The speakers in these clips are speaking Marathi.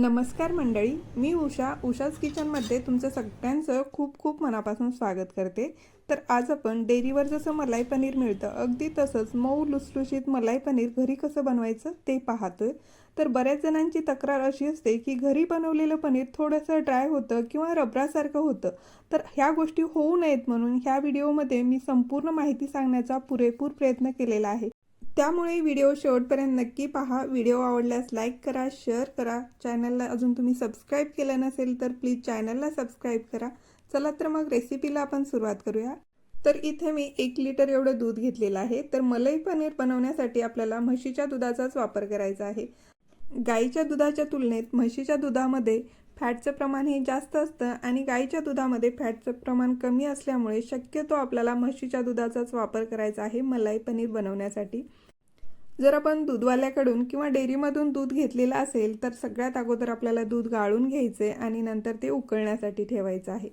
नमस्कार मंडळी मी उषा. उषाच किचनमध्ये तुमचं सगळ्यांचं खूप खूप मनापासून स्वागत करते. तर आज आपण डेअरीवर जसं मलाई पनीर मिळतं अगदी तसंच मऊ लुसलुशीत मलाई पनीर घरी कसं बनवायचं ते पाहतोय. तर बऱ्याच जणांची तक्रार अशी असते की घरी बनवलेलं पनीर थोडंसं ड्राय होतं किंवा रबरासारखं होतं. तर ह्या गोष्टी होऊ नयेत म्हणून ह्या व्हिडिओमध्ये मी संपूर्ण माहिती सांगण्याचा पुरेपूर प्रयत्न केलेला आहे. त्यामुळे व्हिडिओ शेवटपर्यंत नक्की पहा. व्हिडिओ आवडल्यास लाईक करा शेअर करा. चॅनलला अजून तुम्ही सबस्क्राईब केलं नसेल तर प्लीज चॅनलला सबस्क्राईब करा. चला तर मग रेसिपीला आपण सुरुवात करूया. तर इथे मी एक लिटर एवढं दूध घेतलेलं आहे. तर मलाई पनीर बनवण्यासाठी आपल्याला म्हशीच्या दुधाचाच वापर करायचा आहे. गाईच्या दुधाच्या तुलनेत म्हशीच्या दुधामध्ये फॅटचं प्रमाण हे जास्त असतं आणि गाईच्या दुधामध्ये फॅटचं प्रमाण कमी असल्यामुळे शक्यतो आपल्याला म्हशीच्या दुधाचाच वापर करायचा आहे मलाई पनीर बनवण्यासाठी. जर आपण दूधवाल्याकडून किंवा डेअरीमधून दूध घेतलेलं असेल तर सगळ्यात अगोदर आपल्याला दूध गाळून घ्यायचे आणि नंतर ते उकळण्यासाठी ठेवायचं आहे.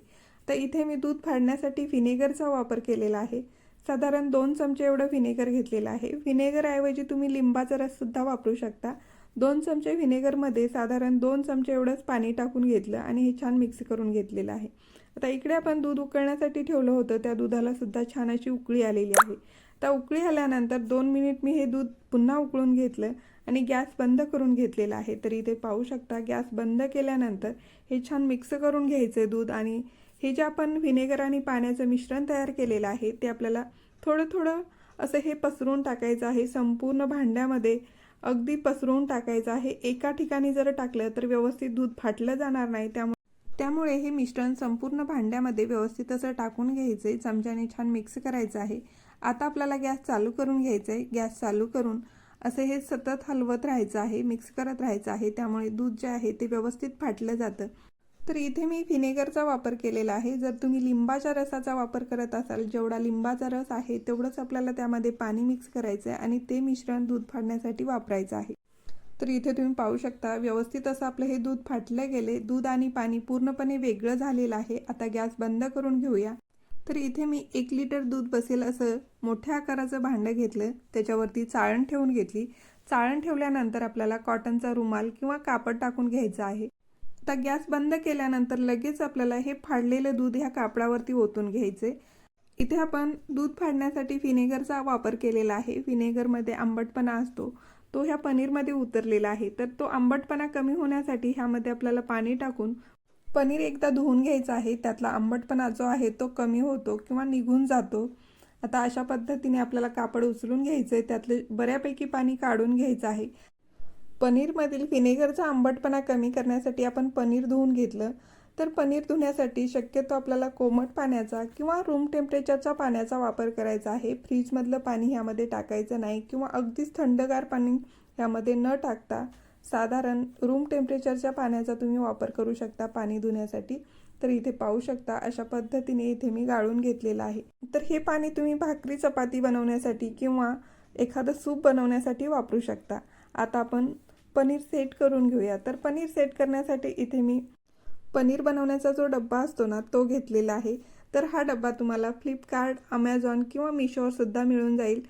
तर इथे मी दूध फाडण्यासाठी व्हिनेगरचा वापर केलेला आहे. साधारण दोन चमचे एवढं व्हिनेगर घेतलेलं आहे. व्हिनेगरऐवजी तुम्ही लिंबाचा रससुद्धा वापरू शकता. दोन चमचे व्हिनेगरमध्ये साधारण दोन चमचे एवढंच पाणी टाकून घेतलं आणि हे छान मिक्स करून घेतलेलं आहे. आता इकडे आपण दूध उकळण्यासाठी ठेवलं होतं त्या दुधालासुद्धा छान अशी उकळी आलेली आहे. आता उकळी आल्यानंतर दोन मिनिट मी हे दूध पुन्हा उकळून घेतलं आणि गॅस बंद करून घेतलेला आहे. तर इथे पाहू शकता गॅस बंद केल्यानंतर हे छान मिक्स करून घ्यायचं दूध आणि हे जे आपण व्हिनेगर आणि पाण्याचं मिश्रण तयार केलेलं आहे ते आपल्याला थोडं थोडं असं हे पसरून टाकायचं आहे. संपूर्ण भांड्यामध्ये अगदी पसरवून टाकायचं आहे. एका ठिकाणी जर टाकलं तर व्यवस्थित दूध फाटलं जाणार नाही. त्यामुळे त्यामुळे हे मिश्रण संपूर्ण भांड्यामध्ये व्यवस्थित असं टाकून घ्यायचं. आहे चमच्याने छान मिक्स करायचं आहे. आता आपल्याला गॅस चालू करून घ्यायचं आहे गॅस चालू करून असं हे सतत हलवत राहायचं आहे मिक्स करत राहायचं आहे. त्यामुळे दूध जे आहे ते व्यवस्थित फाटलं जातं. तर इथे मी व्हिनेगरचा वापर केलेला आहे. जर तुम्ही लिंबाच्या रसाचा वापर करत असाल जेवढा लिंबाचा रस आहे तेवढंच आपल्याला त्यामध्ये पाणी मिक्स करायचं आहे आणि ते मिश्रण दूध फाडण्यासाठी वापरायचं आहे. तर इथे तुम्ही पाहू शकता व्यवस्थित असं आपलं हे दूध फाटलं गेले. दूध आणि पाणी पूर्णपणे वेगळं झालेलं आहे. आता गॅस बंद करून घेऊया. तर इथे मी एक लिटर दूध बसेल असं मोठ्या आकाराचं भांडं घेतलं त्याच्यावरती चाळण ठेवून घेतली. चाळण ठेवल्यानंतर आपल्याला कॉटनचा रुमाल किंवा कापड टाकून घ्यायचं आहे. आता गॅस बंद केल्यानंतर लगेच आपल्याला हे फाडलेलं दूध ह्या कापडावरती ओतून घ्यायचे इथे आपण दूध फाडण्यासाठी व्हिनेगरचा वापर केलेला आहे. व्हिनेगरमध्ये आंबटपणा असतो. तो ह्या पनीरमध्ये उतरलेला आहे. तर तो आंबटपणा कमी होण्यासाठी ह्यामध्ये आपल्याला पाणी टाकून पनीर एकदा धुवून घ्यायचं आहे त्यातला आंबटपणा जो आहे तो कमी होतो किंवा निघून जातो. आता अशा पद्धतीने आपल्याला कापड उचलून घ्यायचं आहे त्यातले बऱ्यापैकी पाणी काढून घ्यायचं आहे. पनीरमधील व्हिनेगरचा आंबटपणा कमी करण्यासाठी आपण पनीर धुवून घेतलं तर पनीर धुण्यासाठी शक्यतो आपल्याला कोमट पाण्याचा किंवा रूम टेम्परेचरच्या पाण्याचा वापर करायचा आहे. फ्रीजमधलं पाणी ह्यामध्ये टाकायचं नाही किंवा अगदीच थंडगार पाणी ह्यामध्ये न टाकता साधारण रूम टेम्परेचरच्या पाण्याचा तुम्ही वापर करू शकता पाणी धुण्यासाठी. तर इथे पाहू शकता अशा पद्धतीने इथे मी गाळून घेतलेलं आहे. तर हे पाणी तुम्ही भाकरी चपाती बनवण्यासाठी किंवा एखादं सूप बनवण्यासाठी वापरू शकता. आता आपण पनीर सेट करून घेऊया. तर पनीर सेट करण्यासाठी इथे मी पनीर बनवण्याचा जो डब्बा असतो ना तो घेतलेला आहे. तर हा डब्बा तुम्हाला फ्लिपकार्ट अमेझॉन किंवा मिशोवर सुद्धा मिळून जाईल.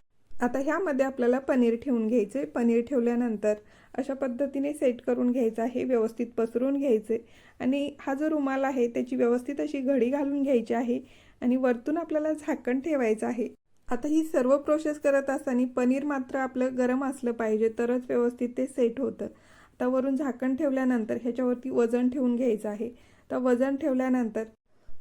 आता ह्यामध्ये आपल्याला पनीर ठेवून घ्यायचे. पनीर ठेवल्यानंतर अशा पद्धतीने सेट करून घ्यायचं आहे. व्यवस्थित पसरून घ्यायचे. आणि हा जो रुमाल आहे त्याची व्यवस्थित अशी घडी घालून घ्यायची आहे आणि वरतून आपल्याला झाकण ठेवायचं आहे. आता ही सर्व प्रोसेस करत असताना पनीर मात्र आपलं गरम असलं पाहिजे तरच व्यवस्थित ते सेट होतं. आता वरून झाकण ठेवल्यानंतर ह्याच्यावरती वजन ठेवून घ्यायचं आहे. तर वजन ठेवल्यानंतर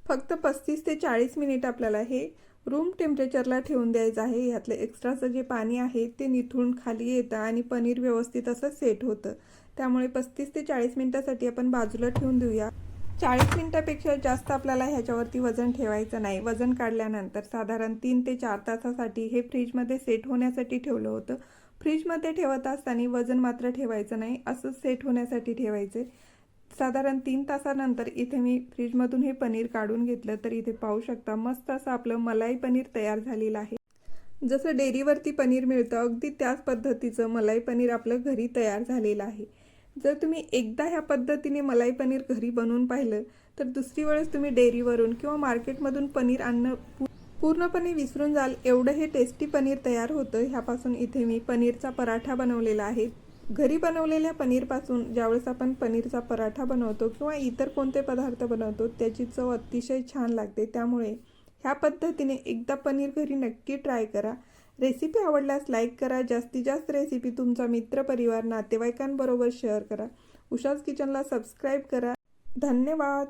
फक्त पस्तीस ते चाळीस मिनिट आपल्याला हे रूम टेम्परेचरला ठेवून द्यायचं आहे. ह्यातलं एक्स्ट्राचं जे पाणी आहे ते निथून खाली येतं आणि पनीर व्यवस्थित असं सेट होतं. त्यामुळे पस्तीस ते चाळीस मिनटासाठी आपण बाजूला ठेवून देऊया. चाळीस मिनटापेक्षा जास्त आपल्याला ह्याच्यावरती वजन ठेवायचं नाही. वजन काढल्यानंतर साधारण तीन ते चार तासासाठी हे फ्रीजमध्ये सेट होण्यासाठी ठेवलं होतं. फ्रीजमध्ये ठेवत असताना वजन मात्र ठेवायचं नाही. असं सेट होण्यासाठी ठेवायचे साधारण तीन तासानंतर इथे मी फ्रीजमधून हे पनीर काढून घेतलं तर इथे पाहू शकता मस्त असं आपलं मलाई पनीर तयार झालेलं आहे. जसं डेअरीवरती पनीर मिळतं अगदी त्याच पद्धतीचं मलाई पनीर आपलं घरी तयार झालेलं आहे. जर तुम्ही एकदा ह्या पद्धतीने मलाई पनीर घरी बनवून पाहिलं तर दुसरी वेळेस तुम्ही डेअरीवरून किंवा मार्केटमधून पनीर आणणं पूर्णपणे विसरून जाल. एवढं हे टेस्टी पनीर तयार होतं. ह्यापासून इथे मी पनीरचा पराठा बनवलेला आहे. घरी बनवलेल्या पनीरपासून ज्यावेळेस आपण पनीरचा पराठा बनवतो किंवा इतर कोणते पदार्थ बनवतो त्याची चव अतिशय छान लागते. त्यामुळे ह्या पद्धतीने एकदा पनीर घरी नक्की ट्राय करा. रेसिपी आवडल्यास लाईक करा. जास्तीत जास्त रेसिपी तुमचा मित्रपरिवार नातेवाईकांबरोबर शेअर करा. उषाज किचनला सबस्क्राईब करा. धन्यवाद.